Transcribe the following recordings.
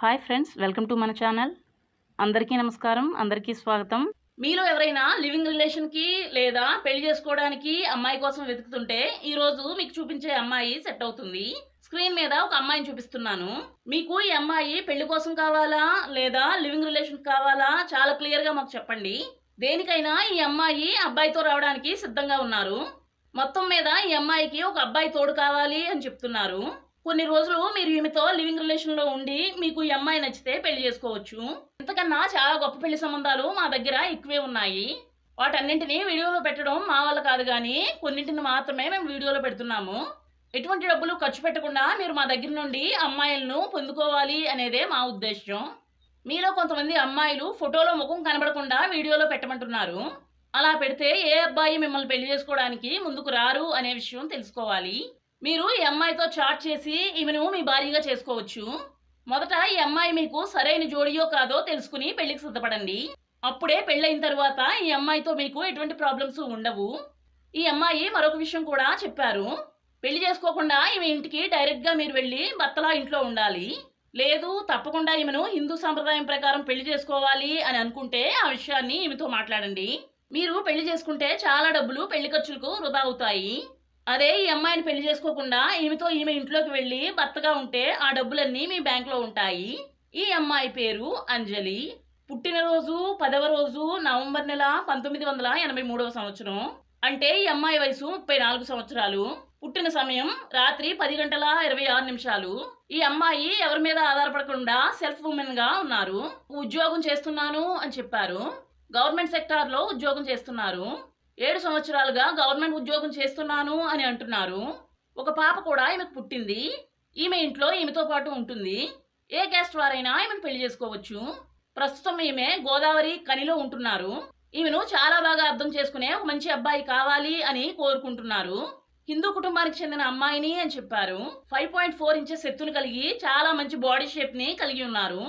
Hi friends welcome to మన channel. అందరికీ నమస్కారం అందరికీ స్వాగతం. మీలో ఎవరైనా లివింగ్ రిలేషన్కి లేదా పెళ్ళి చేసుకోవడానికి అమ్మాయి కోసం వెతుకుతుంటే ఈరోజు మీకు చూపించే అమ్మాయి సెట్ అవుతుంది. స్క్రీన్ మీద ఒక అమ్మాయిని చూపిస్తున్నాను. మీకు ఈ అమ్మాయి పెళ్ళి కోసం కావాలా లేదా లివింగ్ రిలేషన్ కావాలా చాలా క్లియర్గా మాకు చెప్పండి. దేనికైనా ఈ అమ్మాయి అబ్బాయితో రావడానికి సిద్ధంగా ఉన్నారు. మొత్తం మీద ఈ అమ్మాయికి ఒక అబ్బాయి తోడు కావాలి అని చెప్తున్నారు. కొన్ని రోజులు మీరు ఈమెతో లివింగ్ రిలేషన్లో ఉండి మీకు ఈ అమ్మాయి నచ్చితే పెళ్ళి చేసుకోవచ్చు. ఇంతకన్నా చాలా గొప్ప పెళ్ళి సంబంధాలు మా దగ్గర ఎక్కువే ఉన్నాయి. వాటన్నింటినీ వీడియోలో పెట్టడం మా వల్ల కాదు కానీ కొన్నింటిని మాత్రమే మేము వీడియోలో పెడుతున్నాము. ఎటువంటి డబ్బులు ఖర్చు పెట్టకుండా మీరు మా దగ్గర నుండి అమ్మాయిలను పొందుకోవాలి అనేదే మా ఉద్దేశం మీలో కొంతమంది అమ్మాయిలు ఫోటోలో ముఖం కనబడకుండా వీడియోలో పెట్టమంటున్నారు. అలా పెడితే ఏ అబ్బాయి మిమ్మల్ని పెళ్ళి చేసుకోవడానికి ముందుకు రారు అనే విషయం తెలుసుకోవాలి. మీరు ఈ అమ్మాయితో చాట్ చేసి ఈమెను మీ భార్యగా చేసుకోవచ్చు. మొదట ఈ అమ్మాయి మీకు సరైన జోడియో కాదో తెలుసుకుని పెళ్ళికి సిద్ధపడండి. అప్పుడే పెళ్ళైన తర్వాత ఈ అమ్మాయితో మీకు ఎటువంటి ప్రాబ్లమ్స్ ఉండవు. ఈ అమ్మాయి మరొక విషయం కూడా చెప్పారు. పెళ్ళి చేసుకోకుండా ఈమె ఇంటికి డైరెక్ట్గా మీరు వెళ్ళి భర్తలా ఇంట్లో ఉండాలి. లేదు తప్పకుండా ఈమెను హిందూ సాంప్రదాయం ప్రకారం పెళ్ళి చేసుకోవాలి అని అనుకుంటే ఆ విషయాన్ని ఈమెతో మాట్లాడండి. మీరు పెళ్ళి చేసుకుంటే చాలా డబ్బులు పెళ్ళి ఖర్చులకు వృధా అవుతాయి. అదే ఈ అమ్మాయిని పెళ్ళి చేసుకోకుండా ఈమెతో ఈమె ఇంట్లోకి వెళ్ళి భర్తగా ఉంటే ఆ డబ్బులన్నీ మీ బ్యాంక్లో ఉంటాయి. ఈ అమ్మాయి పేరు అంజలి. పుట్టినరోజు పదవ రోజు నవంబర్ నెల పంతొమ్మిది వందల ఎనభై మూడవ సంవత్సరం. అంటే ఈ అమ్మాయి వయసు ముప్పై నాలుగు సంవత్సరాలు. పుట్టిన సమయం రాత్రి పది గంటల ఇరవై ఆరు నిమిషాలు. ఈ అమ్మాయి ఎవరి మీద ఆధారపడకుండా సెల్ఫ్ ఉమెన్గా ఉన్నారు. ఉద్యోగం చేస్తున్నాను అని చెప్పారు. గవర్నమెంట్ సెక్టార్లో ఉద్యోగం చేస్తున్నారు. ఏడు సంవత్సరాలుగా గవర్నమెంట్ ఉద్యోగం చేస్తున్నాను అని అంటున్నారు. ఒక పాప కూడా ఈమెకు పుట్టింది. ఈమె ఇంట్లో ఈమెతో పాటు ఉంటుంది. ఏ క్యాస్ట్ వారైనా ఈమెను పెళ్ళి చేసుకోవచ్చు. ప్రస్తుతం ఈమె గోదావరి కనిలో ఉంటున్నారు. ఈమెను చాలా బాగా అర్థం చేసుకునే ఒక మంచి అబ్బాయి కావాలి అని కోరుకుంటున్నారు. హిందూ కుటుంబానికి చెందిన అమ్మాయిని అని చెప్పారు. ఫైవ్ పాయింట్ ఫోర్ ఇంచెస్ ఎత్తును కలిగి చాలా మంచి బాడీ షేప్ని కలిగి ఉన్నారు.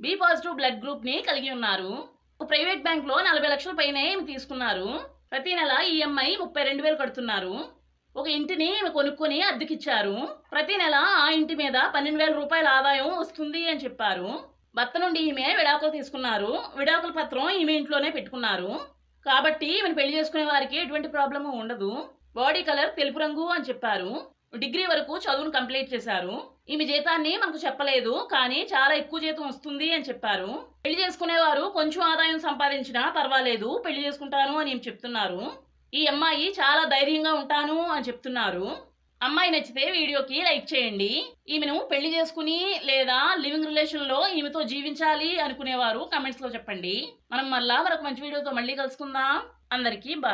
బి పాజిటివ్ బ్లడ్ గ్రూప్ని కలిగి ఉన్నారు. ఒక ప్రైవేట్ బ్యాంక్లో నలభై లక్షల పైనే ఈమె తీసుకున్నారు. ప్రతి నెల ఈఎంఐ ముప్పై రెండు వేలు కడుతున్నారు. ఒక ఇంటిని కొనుక్కొని అద్దెకిచ్చారు. ప్రతి నెల ఆ ఇంటి మీద పన్నెండు వేల రూపాయల ఆదాయం వస్తుంది అని చెప్పారు. భర్త నుండి ఈమె విడాకులు తీసుకున్నారు. విడాకుల పత్రం ఈమె ఇంట్లోనే పెట్టుకున్నారు. కాబట్టి ఈమెను పెళ్ళి చేసుకునే వారికి ఎటువంటి ప్రాబ్లము ఉండదు. బాడీ కలర్ తెలుపు రంగు అని చెప్పారు. డిగ్రీ వరకు చదువును కంప్లీట్ చేశారు. ఈమె జీతాన్ని మనకు చెప్పలేదు కానీ చాలా ఎక్కువ జీతం వస్తుంది అని చెప్పారు. పెళ్ళి చేసుకునేవారు కొంచెం ఆదాయం సంపాదించినా పర్వాలేదు పెళ్ళి చేసుకుంటాను అని చెప్తున్నారు. ఈ అమ్మాయి చాలా ధైర్యంగా ఉంటాను అని చెప్తున్నారు. అమ్మాయి నచ్చితే వీడియోకి లైక్ చేయండి. ఈమెను పెళ్ళి చేసుకుని లేదా లివింగ్ రిలేషన్లో ఈమెతో జీవించాలి అనుకునేవారు కమెంట్స్లో చెప్పండి. మనం మళ్ళా మరొక మంచి వీడియోతో మళ్ళీ కలుసుకుందాం. అందరికీ బాయ్.